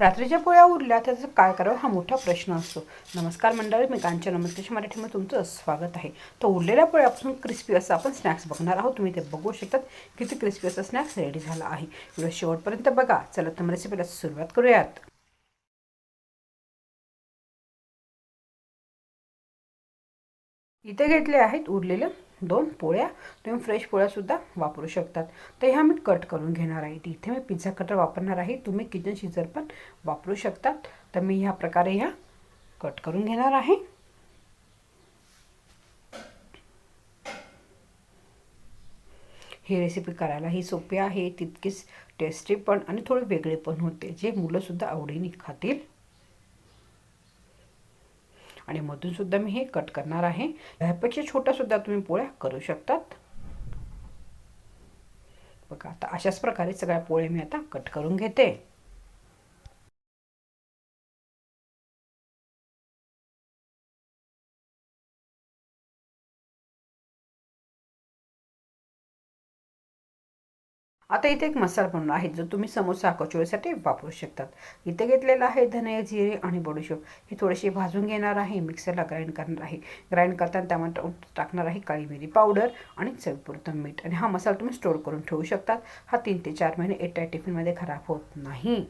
रात्रीच्या पोळ्या उरल्या त्याचं काय करावं हा मोठा प्रश्न असतो. नमस्कार मंडळी मी कांचन नमस्तेश मराठीमध्ये तुमचं स्वागत आहे. तर उरलेल्या पोळ्यापासून क्रिस्पी असं आपण स्नॅक्स बघणार आहोत. तुम्ही ते बघू शकतात किती क्रिस्पी असं स्नॅक्स रेडी झाला आहे. व्हिडिओ शेवटपर्यंत बघा. चला तर रेसिपीला सुरुवात करूयात. इथे घेतले आहेत उरलेलं दोन पोळ्या तुम्ही फ्रेश पोळ्यासुद्धा वापरू शकतात. तर ह्या मी कट करून घेणार आहे. इथे मी पिझ्झा कटर वापरणार आहे. तुम्ही किचन शिजर पण वापरू शकतात. तर मी ह्या प्रकारे ह्या कट करून घेणार आहे. ही रेसिपी करायलाही सोपी आहे तितकीच टेस्टी पण आणि थोडे वेगळे पण होते. जे मुलंसुद्धा आवडीने खातील. आणि मधूनसुद्धा मी हे कट करणार आहे. ह्यापेक्षा छोट्यासुद्धा तुम्ही पोळ्या करू शकतात. बघा आता अशाच प्रकारे सगळ्या पोळ्या मी आता कट करून घेते. आता इथे एक मसाला बनवला आहे जो तुम्ही समोसा कचोरीसाठी वापरू शकतात. इथे घेतलेला आहे धने जिरे आणि बडूशेप. हे थोडेसे भाजून घेणार आहे मिक्सरला ग्राइंड करणार आहे. ग्राइंड करताना त्यामध्ये टाकणार आहे काळी मिरी पावडर आणि चवीपुरतं मीठ. आणि हा मसाला तुम्ही स्टोर करून ठेवू शकतात. हा तीन ते चार महिने एटा टिफिनमध्ये खराब होत नाही.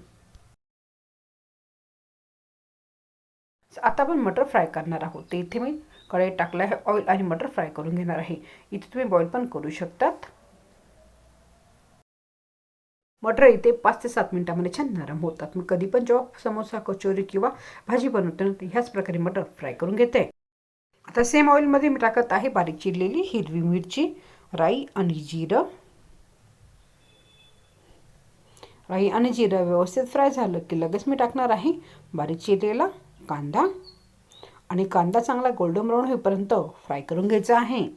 आता आपण मटर फ्राय करणार आहोत. ते इथे मी कढईत टाकलं आहे ऑइल आणि मटर फ्राय करून घेणार आहे. इथे तुम्ही बॉईल पण करू शकतात. मटर इथे पाच ते सात मिनटामध्ये छान नरम होतात. मी कधी पण जेव्हा समोसा कचोरी किंवा भाजी बनवताना ह्याच प्रकारे मटर फ्राय करून घेते. आता सेम ऑइलमध्ये मी टाकत आहे बारीक चिरलेली हिरवी मिरची राई आणि जिरं. राई आणि जिरं व्यवस्थित फ्राय झालं की लगेच मी टाकणार आहे बारीक चिरलेला कांदा. आणि कांदा चांगला गोल्डन ब्राऊन होईपर्यंत फ्राय करून घ्यायचा आहे.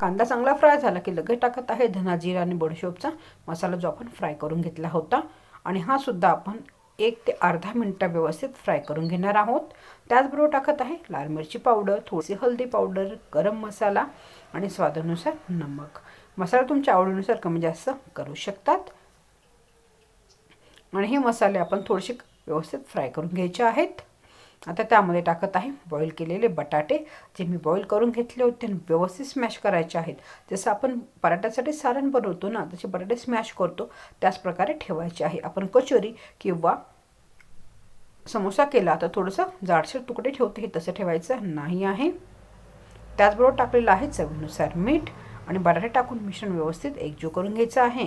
कांदा चांगला फ्राय झाला की लगेच टाकत आहे धना जिरा आणि बडशोपचा. मसाला जो आपण फ्राय करून घेतला होता. आणि हा सुद्धा आपण एक ते अर्धा मिनटं व्यवस्थित फ्राय करून घेणार आहोत. त्याचबरोबर टाकत आहे लाल मिरची पावडर थोडीशी हळदी पावडर गरम मसाला आणि स्वादानुसार नमक. मसाला तुमच्या आवडीनुसार कमी जास्त करू शकतात. आणि हे मसाले आपण थोडेसे व्यवस्थित फ्राय करून घ्यायचे आहेत. आता त्यामध्ये टाकत आहे बॉईल केलेले बटाटे जे मी बॉईल करून घेतले होते व्यवस्थित स्मॅश करायचे आहेत. जसं आपण पराठ्यासाठी सारण बनवतो ना तसे बटाटे स्मॅश करतो. त्याचप्रकारे ठेवायचे आहे. आपण कचोरी किंवा समोसा केला तर थोडंसं जाडसर तुकडे ठेवते. हे तसं ठेवायचं नाही आहे. त्याचबरोबर टाकलेलं आहे चवीनुसार मीठ आणि बटाटे टाकून मिश्रण व्यवस्थित एकजीव करून घ्यायचं आहे.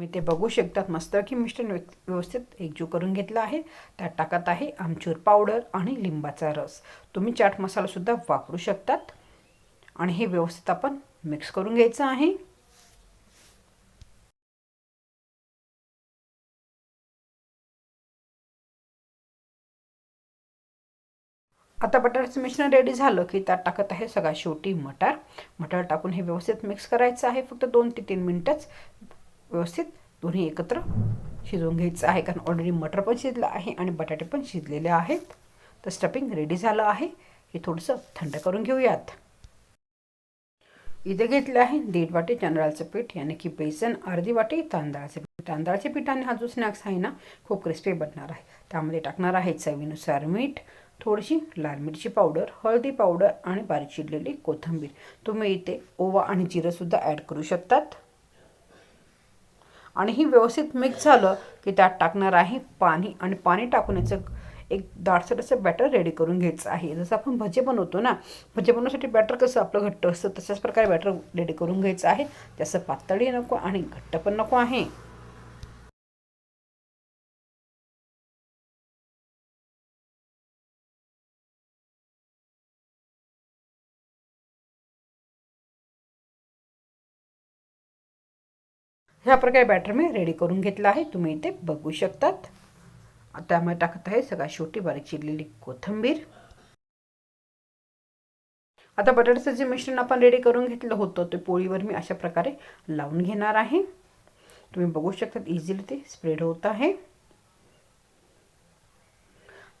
मी ते बघू शकतात. मस्त की मिश्रण व्यवस्थित एकजीव करून घेतलं आहे. त्यात टाकत आहे आमचूर पावडर आणि लिंबाचा रस. तुम्ही चाट मसालासुद्धा वापरू शकतात. आणि हे व्यवस्थित आपण मिक्स करून घ्यायचं आहे. आता बटाट्याचं मिश्रण रेडी झालं की त्यात टाकत आहे सगळ्यात शेवटी मटार. मटार टाकून हे व्यवस्थित मिक्स करायचं आहे. फक्त दोन ते तीन मिनटंच व्यवस्थित दोन्ही एकत्र शिजवून घ्यायचं आहे कारण ऑलरेडी मटर पण शिजलं आहे आणि बटाटे पण शिजलेले आहेत. तर स्टफिंग रेडी झालं आहे. हे थोडंसं थंड करून घेऊयात. इथे घेतलं आहे दीड वाटी तांदळाचं पीठ याने की बेसन अर्धी वाटी तांदळाचं पीठ. तांदळाचे पिठाने हा जो स्नॅक्स आहे ना खूप क्रिस्पी बनणार आहे. त्यामध्ये टाकणार आहे चवीनुसार मीठ थोडीशी लाल मिरची पावडर हळदी पावडर आणि बारीक चिरलेली कोथिंबीर. तुम्ही इथे ओवा आणि जिरंसुद्धा ॲड करू शकतात. आणि ही व्यवस्थित मिक्स झालं की त्यात टाकणार आहे पाणी आणि पाणी टाकून याचं एक दाटसर असं बॅटर रेडी करून घ्यायचं आहे. जसं आपण भजे बनवतो ना भजे बनवण्यासाठी बॅटर कसं आपलं घट्ट असतं तशाच प्रकारे बॅटर रेडी करून घ्यायचं आहे. जास्त पातळी नको आणि घट्ट पण नको आहे. ह्या प्रकारे बॅटर मी रेडी करून घेतला आहे. तुम्ही इथे बघू शकतात. आता त्यामध्ये टाकत आहे सगळ्यात शेवटी बारीक चिरलेली कोथिंबीर. आता बटाट्याचं जे मिश्रण आपण रेडी करून घेतलं होतं ते पोळीवर मी अशा प्रकारे लावून घेणार आहे. तुम्ही बघू शकतात इझिली ते स्प्रेड होत आहे.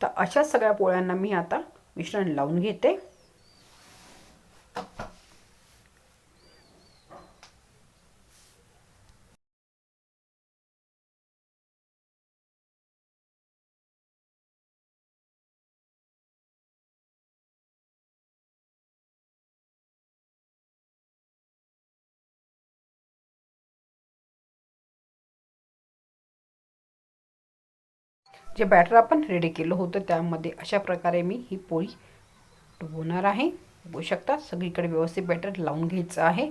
तर अशा सगळ्या पोळ्यांना मी आता मिश्रण लावून घेते. जे बॅटर आपण रेडी केलं होतं त्यामध्ये अशा प्रकारे मी ही पोळी डुबवणार आहे. बघू शकता सगळीकडे व्यवस्थित बॅटर लावून घ्यायचं आहे.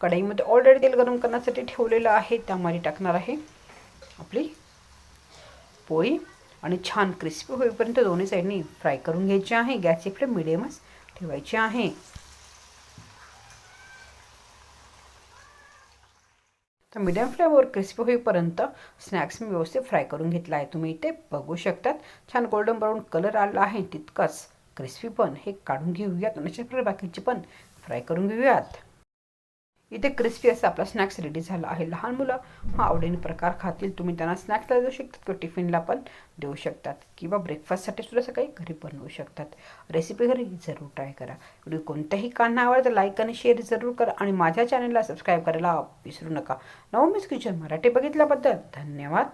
कढईमध्ये ऑलरेडी तेल गरम करण्यासाठी ठेवलेलं आहे त्यामध्ये टाकणार आहे आपली पोळी. आणि छान क्रिस्पी होईपर्यंत दोन्ही साईडनी फ्राय करून घ्यायची आहे. गॅसची फ्लेम मिडियमच ठेवायची आहे. तर मिडियम फ्लेमवर क्रिस्पी होईपर्यंत स्नॅक्स मी व्यवस्थित फ्राय करून घेतला आहे. तुम्ही इथे बघू शकतात छान गोल्डन ब्राऊन कलर आला आहे. तितकंच क्रिस्पी पण. हे काढून घेऊयात. आणि अशा बाकीचे पण फ्राय करून घेऊयात. इथे क्रिस्पी असा आपला स्नॅक्स रेडी झाला आहे. लहान मुलं हा आवडीने प्रकार खातील. तुम्ही त्यांना स्नॅक्सला देऊ शकतात किंवा टिफिनला पण देऊ शकतात. किंवा ब्रेकफास्टसाठी सुद्धा सकाळी घरी बनवू शकतात. रेसिपी घरी जरूर ट्राय करा. व्हिडिओ कोणत्याही कांना आवडतं लाईक आणि शेअर जरूर करा. आणि माझ्या चॅनलला सबस्क्राईब करायला विसरू नका. नवमीच किचन मराठी बघितल्याबद्दल धन्यवाद.